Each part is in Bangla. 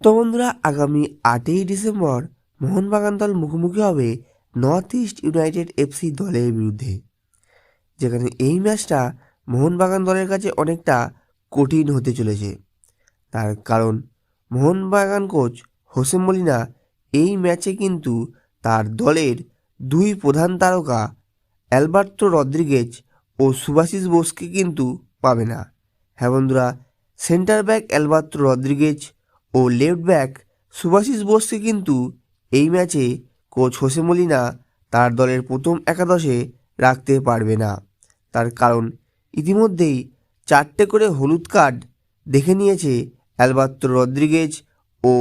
তো বন্ধুরা, আগামী আটই ডিসেম্বর মোহনবাগান দল মুখোমুখি হবে নর্থ ইস্ট ইউনাইটেড এফসি দলের বিরুদ্ধে। যেখানে এই ম্যাচটা মোহনবাগান দলের কাছে অনেকটা কঠিন হতে চলেছে। তার কারণ, মোহনবাগান কোচ হোসেন মলিনা এই ম্যাচে কিন্তু তার দলের দুই প্রধান তারকা অ্যালবার্টো রদ্রিগেজ ও সুভাশিস বোসকে কিন্তু পাবে না। হ্যাঁ বন্ধুরা, সেন্টার ব্যাক অ্যালবার্টো রদ্রিগেজ ও লেফট ব্যাক সুভাশিস বোসকে কিন্তু এই ম্যাচে কোচ হোসে মলিনা তার দলের প্রথম একাদশে রাখতে পারবে না। তার কারণ ইতিমধ্যেই চারটে করে হলুদ কার্ড দেখে নিয়েছে অ্যালবার্তো রদ্রিগেজ ও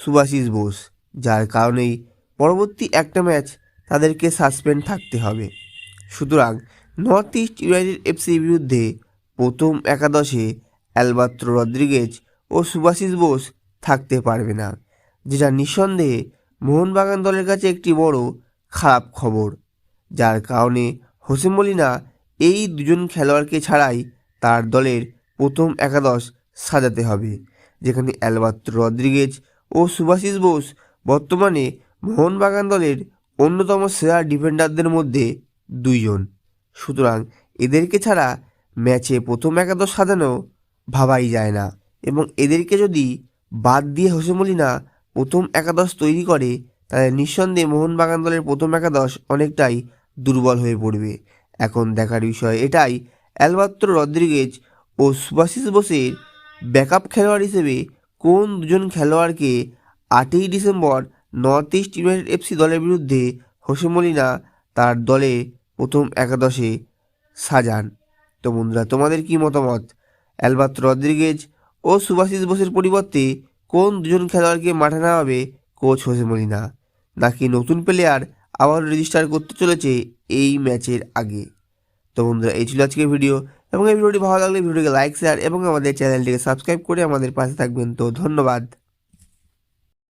সুভাশিস বোস, যার কারণেই পরবর্তী একটা ম্যাচ তাদেরকে সাসপেন্ড থাকতে হবে। সুতরাং নর্থ ইস্ট ইউনাইটেড এফসির বিরুদ্ধে প্রথম একাদশে অ্যালবার্তো রদ্রিগেজ ও সুভাশিস বোস থাকতে পারবে না। যেটা নিঃসন্দেহে মোহনবাগান দলের কাছে একটি বড় খারাপ খবর। যার কারণে হোসেন মলিনা এই দুজন খেলোয়াড়কে ছাড়াই তার দলের প্রথম একাদশ সাজাতে হবে, যেখানে অ্যালবার্তো রদ্রিগেজ ও সুভাশিস বোস বর্তমানে মোহনবাগান দলের অন্যতম সেরা ডিফেন্ডারদের মধ্যে দুইজন। সুতরাং এদেরকে ছাড়া ম্যাচে প্রথম একাদশ সাজানো ভাবাই যায় না। এবং এদেরকে যদি বাদ দিয়ে হোসে মলিনা প্রথম একাদশ তৈরি করে, তাহলে নিঃসন্দেহে মোহনবাগান দলের প্রথম একাদশ অনেকটাই দুর্বল হয়ে পড়বে। এখন দেখার বিষয় এটাই অ্যালবার্তো রদ্রিগেজ ও সুভাশিস বোসের ব্যাকআপ খেলোয়াড় হিসেবে কোন দুজন খেলোয়াড়কে আটই December North East United FC দলের বিরুদ্ধে হোসে মলিনা তার দলে প্রথম একাদশে সাজান? তো বন্ধুরা, তোমাদের কি মতামত? অ্যালবার্ত রদ্রিগেজ ও সুভাষিস বোসের পরিবর্তে কোন দুজন খেলোয়াড়কে মাঠে নামাবে কোচ হোসে মলিনা? নাকি নতুন প্লেয়ার আবার রেজিস্টার করতে চলেছে এই ম্যাচের আগে? তো বন্ধুরা, এই ছিল আজকের ভিডিও এবং এই ভিডিওটি ভালো লাগলে ভিডিওকে লাইক শেয়ার এবং আমাদের চ্যানেলটিকে সাবস্ক্রাইব করে আমাদের পাশে থাকবেন। তো ধন্যবাদ।